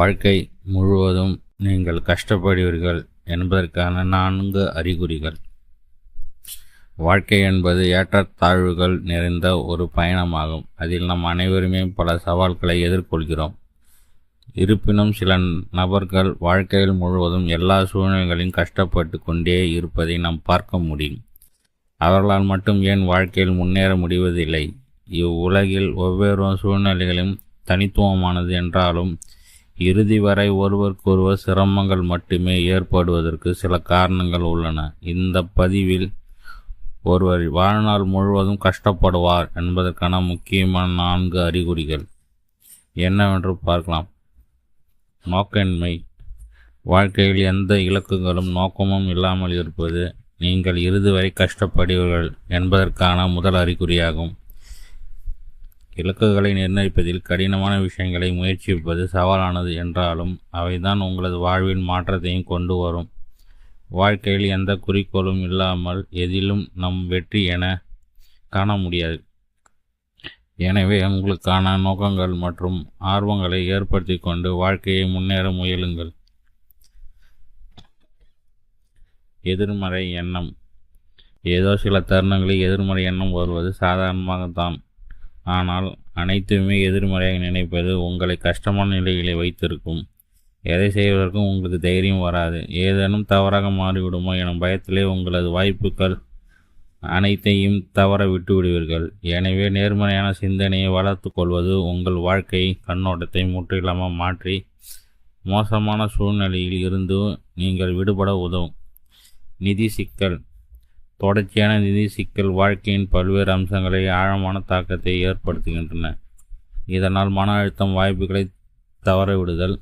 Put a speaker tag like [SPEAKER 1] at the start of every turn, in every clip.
[SPEAKER 1] வாழ்க்கை முழுவதும் நீங்கள் கஷ்டப்படுவீர்கள் என்பதற்கான நான்கு அறிகுறிகள். வாழ்க்கை என்பது ஏற்றத்தாழ்வுகள் நிறைந்த ஒரு பயணமாகும். அதில் நம் அனைவருமே பல சவால்களை எதிர்கொள்கிறோம். இருப்பினும் சில நபர்கள் வாழ்க்கையில் முழுவதும் எல்லா சூழ்நிலைகளையும் கஷ்டப்பட்டு கொண்டே இருப்பதை நாம் பார்க்க முடியும். அவர்களால் மட்டும் ஏன் வாழ்க்கையில் முன்னேற முடிவதில்லை? இவ்வுலகில் ஒவ்வொரு சூழ்நிலைகளும் தனித்துவமானது என்றாலும் இறுதி வரை ஒருவருக்கொருவர் சிரமங்கள் மட்டுமே ஏற்படுவதற்கு சில காரணங்கள் உள்ளன. இந்த பதிவில் ஒருவர் வாழ்நாள் முழுவதும் கஷ்டப்படுவார் என்பதற்கான முக்கியமான நான்கு அறிகுறிகள். என்னவென்று பார்க்கலாம். நோக்கின்மை வாழ்க்கையில் எந்த இலக்குகளும் நோக்கமும் இல்லாமல் இருப்பது நீங்கள் இறுதி வரை கஷ்டப்படுவீர்கள் என்பதற்கான முதல் அறிகுறியாகும். இலக்குகளை நிர்ணயிப்பதில் கடினமான விஷயங்களை முயற்சிப்பது சவாலானது என்றாலும் அவைதான் உங்களது வாழ்வில் மாற்றத்தையும் கொண்டு வரும். வாழ்க்கையில் எந்த குறிக்கோளும் இல்லாமல் எதிலும் நம் வெற்றி என காண முடியாது. எனவே உங்களுக்கான நோக்கங்கள் மற்றும் ஆர்வங்களை ஏற்படுத்தி கொண்டு வாழ்க்கையை முன்னேற முயலுங்கள். எதிர்மறை எண்ணம். ஏதோ சில தருணங்களில் எதிர்மறை எண்ணம் வருவது சாதாரணமாகத்தான். ஆனால் அனைத்துமே எதிர்மறையாக நினைப்பது உங்களை கஷ்டமான நிலைகளை வைத்திருக்கும். எதை செய்வதற்கும் உங்களுக்கு தைரியம் வராது. ஏதேனும் தவறாக மாறிவிடுமோ எனும் பயத்திலே உங்களது வாய்ப்புகள் அனைத்தையும் தவற விட்டு விடுவீர்கள் எனவே நேர்மறையான சிந்தனையை வளர்த்து கொள்வது உங்கள் வாழ்க்கை கண்ணோட்டத்தை முற்றிலுமாக மாற்றி மோசமான சூழ்நிலையில் இருந்து நீங்கள் விடுபட உதவும். நிதி சிக்கல். தொடர்ச்சியான நிதி சிக்கல் வாழ்க்கையின் பல்வேறு அம்சங்களை ஆழமான தாக்கத்தை ஏற்படுத்துகின்றன. இதனால் மன அழுத்தம் வாய்ப்புகளை தவறவிடுதல்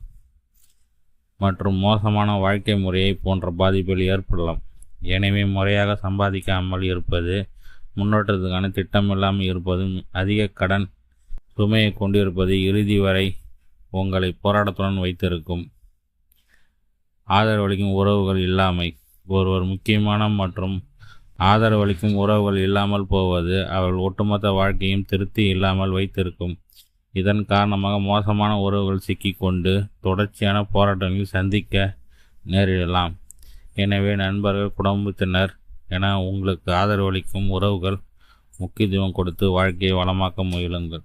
[SPEAKER 1] மற்றும் மோசமான வாழ்க்கை முறையை போன்ற பாதிப்புகள் ஏற்படலாம். எனவே முறையாக சம்பாதிக்காமல் இருப்பது முன்னோட்டத்துக்கான திட்டமில்லாமல் இருப்பதும் அதிக கடன் சுமையை கொண்டிருப்பது இறுதி வரை உங்களை போராட்டத்துடன் வைத்திருக்கும். ஆதரவளிக்கும் உறவுகள் இல்லாமை ஒருவர் முக்கியமான மற்றும் ஆதரவளிக்கும் உறவுகள் இல்லாமல் போவது அவர்கள் ஒட்டுமொத்த வாழ்க்கையும் திருப்தி இல்லாமல் வைத்திருக்கும். இதன் காரணமாக மோசமான உறவுகள் சிக்கிக்கொண்டு தொடர்ச்சியான போராட்டங்களில் சந்திக்க நேரிடலாம். எனவே நண்பர்கள் குடும்பத்தினர் என உங்களுக்கு ஆதரவளிக்கும் உறவுகள் முக்கியத்துவம் கொடுத்து வாழ்க்கையை வளமாக்க முயலுங்கள்.